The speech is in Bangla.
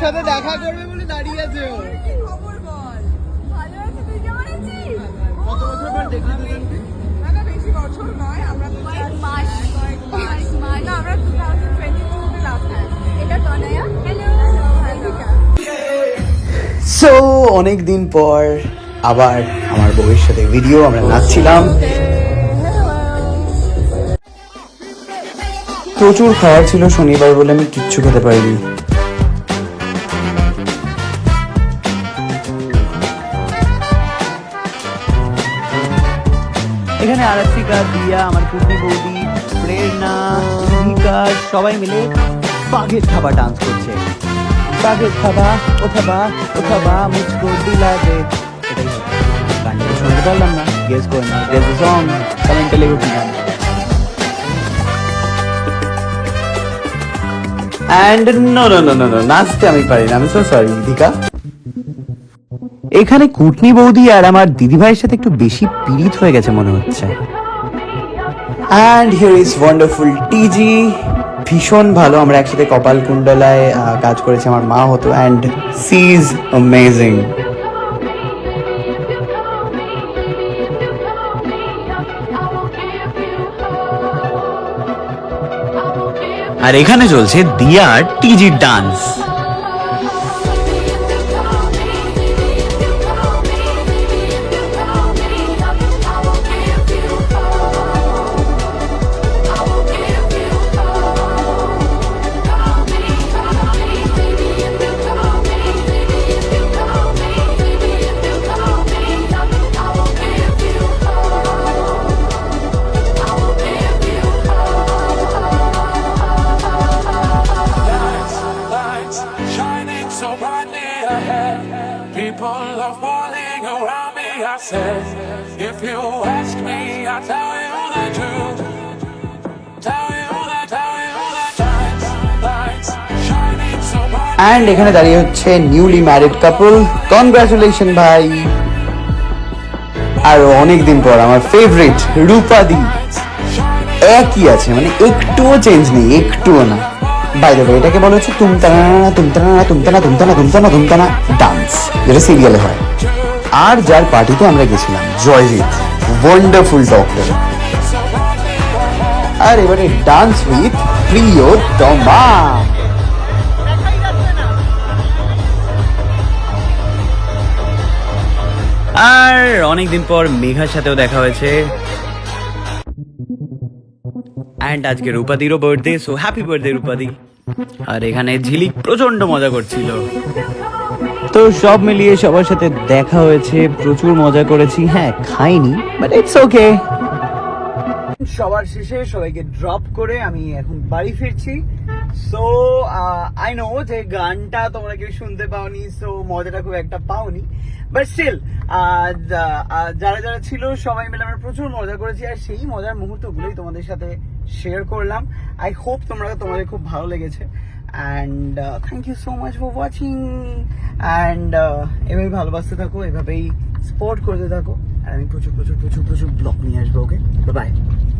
দেখা করবে বলে দাঁড়িয়ে আছে ও। কত পর দেখলি দুজনকে না না বেশি বছর নয় আমরা কয়েক মাস কয়েক মাস মাস না আমরা 2022 তে লাস্ট এটা তনয়া হ্যালো হ্যালো সো অনেক দিন পর আবার আমার বউয়ের সাথে ভিডিও আমরা নাচছিলাম। প্রচুর খাওয়ার ছিল শনিবার বলে আমি কিচ্ছু খেতে পারিনি। এখানে আরাত্রিকা দিয়া আমার কুটনি বৌদি, প্রেরণা ভূমিকা সবাই মিলে বাঘের থাবা ডান্স করছে। বাঘের থাবা ও থাবা ও থাবা মুচকো দিলা গানটা। শুনতে পারলাম না। গেস করে না। গেস সং কমেন্টে and no no no no নাচতে আমি পারি না। আমি সো সরি দীকা এখানে কুটনি বৌদি আর আমার দিদিভাইয়ের সাথে একটু বেশি পীড়িত হয়ে গেছে মনে হচ্ছে। অ্যান্ড হিয়ার ইজ ওয়ান্ডারফুল টিজি ভীষণ ভালো আমরা একসাথে কপাল কুণ্ডলায় আহ, কাজ করেছি আমার মা হতো অ্যান্ড সি ইজ অ্যামেজিং আর এখানে চলছে দিয়ার টিজি dance I said, if you ask me, I'll tell you the truth. And এখানে দাঁড়িয়ে হচ্ছে নিউলি ম্যারিড কাপল কনগ্রাচুলেশন ভাই। আর অনেক দিন পর আমার ফেভারিট রূপাদি। একই আছে মানে একটুও চেঞ্জ নেই একটুও না। বাই দ্য এটাকে বলা হচ্ছে তুমতানা তুমতানা তুমতানা তুমতানা তুমতানা তুমতানা ডান্স যেটা সিরিয়ালে হয়। আর যার পার্টিতে আমরা গেছিলাম, জয়জিৎ ওয়ান্ডারফুল ডক্টর আর এবারে ডান্স উইথ প্রিয় তমা আর অনেকদিন পর মেঘার সাথেও দেখা হয়েছে। অ্যান্ড আজকে রূপাদিরও বার্থডে সো হ্যাপি বার্থডে রূপাদি। আর এখানে ঝিলিক প্রচণ্ড মজা করছিল। তো সব মিলিয়ে সবার সাথে দেখা হয়েছে, প্রচুর মজা করেছি। হ্যাঁ খাইনি বাট ইটস ওকে সবার শেষে সবাইকে ড্রপ করে আমি এখন বাড়ি ফিরছি। সো আই নো যে গানটা তোমরা কেউ শুনতে পাওনি সো মজাটা খুব একটা পাওনি। বাট স্টিল যারা যারা ছিল, সবাই মিলে আমরা প্রচুর মজা করেছি, আর সেই মজার মুহূর্তগুলোই তোমাদের সাথে শেয়ার করলাম। আই হোপ তোমরা, তোমাদের খুব ভালো লেগেছে। And thank you so much for watching and এভাবেই ভালোবাসতে থাকো, এভাবেই স্পোর্ট করতে থাকো। আর আমি প্রচুর প্রচুর প্রচুর প্রচুর ব্লগ নিয়ে আসব ওকে বাই